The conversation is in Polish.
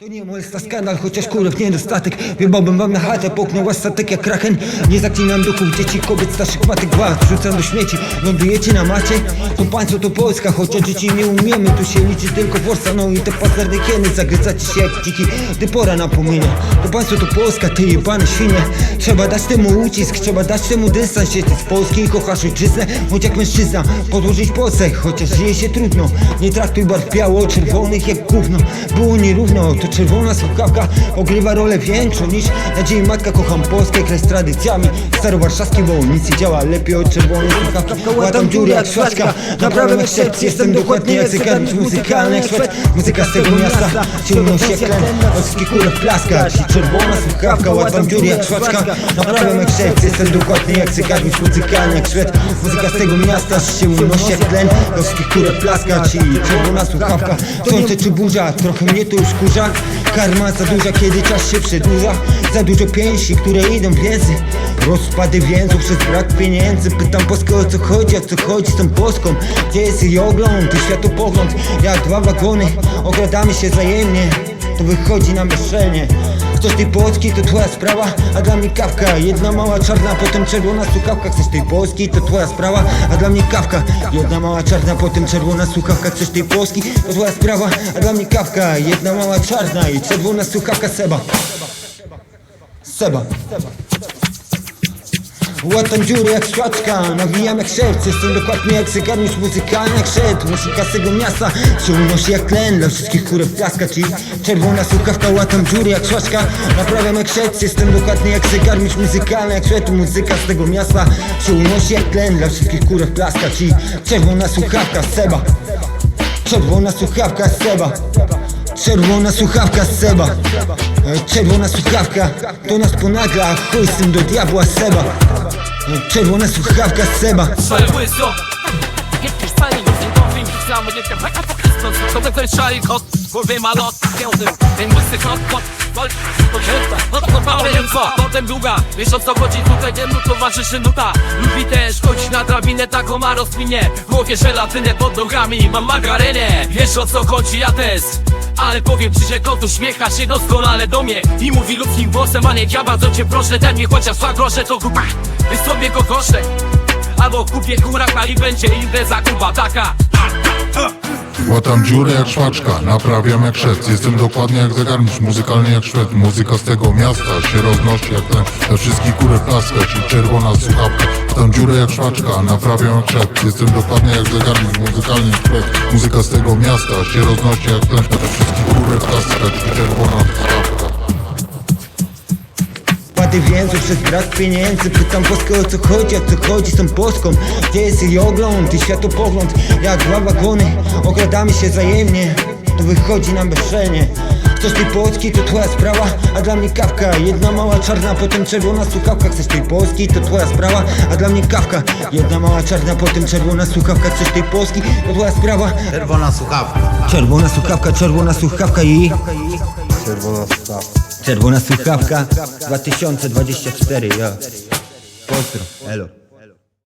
To nie molesta skandal, chociaż kurew niedostatek Wybałbym wam na chatę, połknął statek jak kraken. Nie zaklinam duchów dzieci, kobiet, starszych matek. Gwałt, wrzucam do śmieci, lądujecie na macie. To państwo to Polska, chociaż dzieci nie umiemy. Tu się liczy tylko forsa, no i te pazerne hieny Zagryzacie się jak dziki, gdy pora na płomienie To państwo to Polska, ty jebane świnie. Trzeba dać temu ucisk, trzeba dać temu dystans. Jesteś z Polski kochasz ojczyznę, choć jak mężczyzna Podłożyć Polsce, chociaż żyje się trudno. Nie traktuj barw biało-czerwonych jak gówno. Było nierówno, to czerwona słuchawka Ogrywa rolę większą niż nadziei matka. Kocham Polskę, kraj z tradycjami. Starowarszawski, bo nic nie działa lepiej od czerwonej słuchawki. Łatam dziury jak szłaczka, naprawiam jak szewc Jestem dokładnie jak zegarnik muzykalny jak szwed Muzyka z tego miasta, ciągną się klen Polski kule w plaskach i czerwona słuchawka Łatam dziury jak szłaczka, naprawiam jak szewc Jestem dokładnie jak zegarnik muzykalny jak szwed Muzyka z tego miasta się unosi jak tlen Polski kule w plaskach i czerwona słuchawka. Słońce czy burza, trochę mnie to już kurza Karma za duża, kiedy czas się przedłuża. Za dużo pięści, które idą w więzy Rozpady więzów przez brak pieniędzy. Pytam Polskę o co chodzi, o co chodzi z tą Polską Gdzie jest jej ogląd i światopogląd? Jak dwa wagony, okradamy się wzajemnie To wychodzi na myślenie Chcesz tej Polski, to twoja sprawa, a dla mnie kawka. Jedna mała czarna, potem czerwona słuchawka. Chcesz tej Polski, to twoja sprawa, a dla mnie kawka. Jedna mała czarna, potem czerwona słuchawka. Chcesz tej Polski, to twoja sprawa, a dla mnie kawka. Jedna mała czarna i czerwona słuchawka. Seba. Seba Łatam dziury jak szłaczka, nawijam jak szewc Jestem dokładnie jak zegarmistrz muzykalny jak szedł. Muzyka z tego miasta się unosi jak tlen. Dla wszystkich, które w plaska Czyli czerwona słuchawka, łatam dziury jak szłaczka Naprawiam jak szewc, jestem dokładnie jak zegarmistrz muzykalny jak szedł. Muzyka z tego miasta się unosi jak tlen. Dla wszystkich, które w plaska Czyli czerwona słuchawka Seba Czerwona słuchawka Seba Czerwona słuchawka Seba. E, Czerwona słuchawka To nas ponagla Chuj z tym do diabła Seba. E, Czerwona słuchawka Seba Ten szali kot Kurwy ma lot Piątym Ten łysy kot kot No to małe info Potem długa. O co chodzi tutaj Temu towarzyszy nuta. Lubi też chodzić na drabinę Taką ma rozkminie. W głowie żelatynę pod nogami Mam margarynę Wiesz o co chodzi ja też. Ale powiem ci, że kot uśmiecha się doskonale do mnie. I mówi ludzkim głosem, a nie diaba, co cię proszę Daj mi chociaż dwa grosze, to kupa. Ty sobie go kosztek Albo kupię kuraka i będzie impreza Kuba taka Łatam dziurę jak szwaczka, naprawiam jak szewc. Jestem dokładnie jak zegarmistrz, muzykalny jak szwed. Muzyka z tego miasta się roznosi jak ten. Dla wszystkich kurę plaska, czyli czerwona słuchawka. Łatam dziurę jak szwaczka, naprawiam jak szewc. Jestem dokładnie jak zegarmistrz, muzykalny jak szwed. Muzyka z tego miasta się roznosi jak ten. Dla wszystkich kurę plaska, czyli czerwona słuchawka Pady więzów przez brak pieniędzy Pytam Polskę o co chodzi, o co chodzi z tą Polską? Gdzie jest jej ogląd i światopogląd? Jak dwa wagony, okradamy się wzajemnie. To wychodzi nam bezczelnie. Chcesz tej Polski, to twoja sprawa, a dla mnie kawka. Jedna mała czarna, potem czerwona słuchawka. Chcesz tej Polski, to twoja sprawa, a dla mnie kawka. Jedna mała czarna, potem czerwona słuchawka. Chcesz tej Polski, to twoja sprawa? Czerwona słuchawka. Czerwona słuchawka, czerwona słuchawka i... Czerwona słuchawka. Czerwona słuchawka 2024, ja. Pozdro, elo.